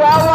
power.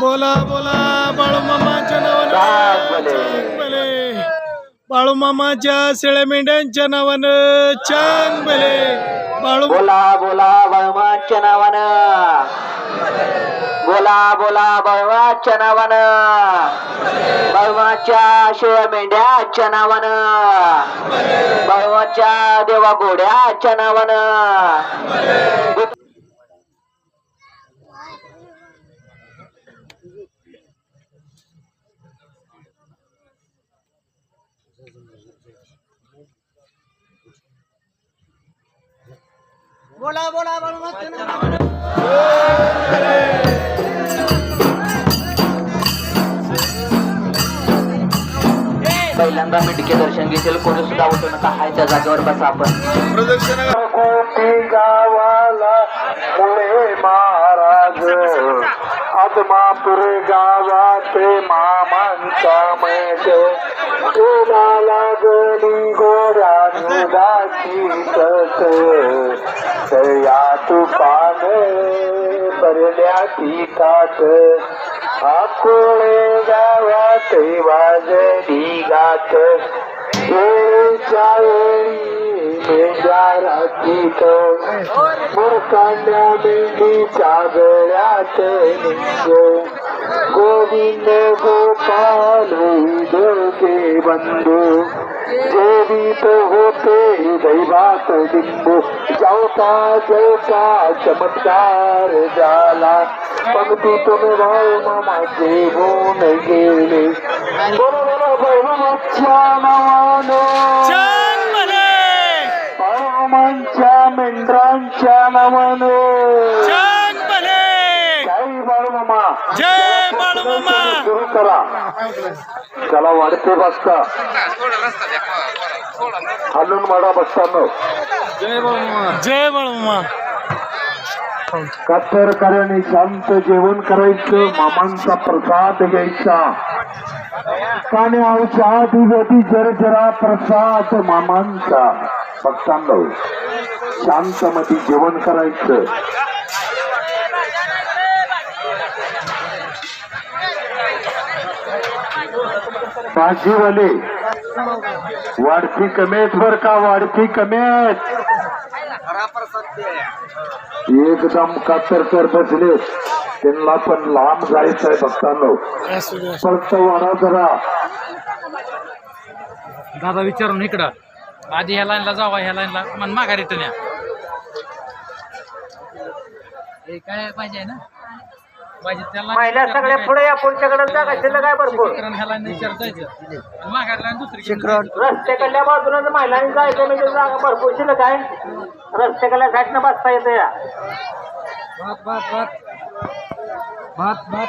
बोला बोला बाळूमामाच्या. नावानं. भले बाळूमामाच्या शेळ्या मेंढ्यांच्या नावानं. चांग भले बाळू बोला बोला बळवाच्या नावानं. बोला बोला बळवाच्या नावानं. बळवाच्या शिळ मेंढ्याच्या नावानं. बळवाच्या देवा घोड्याच्या नावानं. बोला बोला पहिल्यांदा मिटके दर्शन घेतील कोणी सुद्धा उठू नका हाय त्या जागेवर बसा आपण. प्रदक्षिणा कोटी गावाला पुढे महाराज. आदमापूर गावात मामांचा मेट दुधाची कट दया तुफान भरल्या ती काट आकोळे गावात वाजली गात. वेळच्या वेळी मेजारातीत मुरकांड्या मेंढीच्या गळ्यात निंग गोविंद गोपाल दोघे बंधू. जेवीत होते दैवात लिंबू जावता जवता चमत्कार झाला पंक्तीतून भाऊ मामाचे होऊन गेले. बरोबर बहुमाच्या नावानं. बाळूमांच्या मेंढरांच्या नावानं. जय बाळूमामा जय बाळूमामा करा. त्याला वाढते बसता. हलून माडा बसताना. जय बाळूमामा कातरकऱ्याने शांत जेवण करायचं मामांचा प्रसाद घ्यायचा. पाण्याच्या दिवधी जरजरा प्रसाद मामांचा. भक्तांनो शांतमती जेवण करायचं. भाजीवाले वाढती कमी आहेत बर का वाढती कमी आहेत एकदम कातर तर बसले. त्यांना पण लांब जायचं आहे भक्तांनो. फक्त वाढा जरा. दादा विचारून इकडं. आधी ह्या लाईनला जावा ह्या लाईनला. मन माघारी रिटर्न या हे काय पाहिजे ना? महिला सगळ्या पुढे या पुढच्याकडे जागा शिल्लक आहे भरपूर. रस्त्याकडल्या बाजूनं महिलांनी जायचं म्हणजे जागा भरपूर शिल्लक आहे. रस्त्याकडल्या साईडनं बसता येतं या. भात भात भात. भात भात.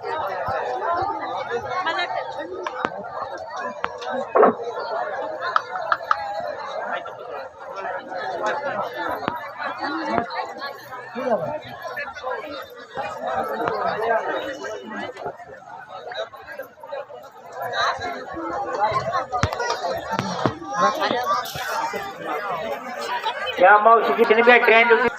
या मावशीची तिने बॅटरी आणली होती.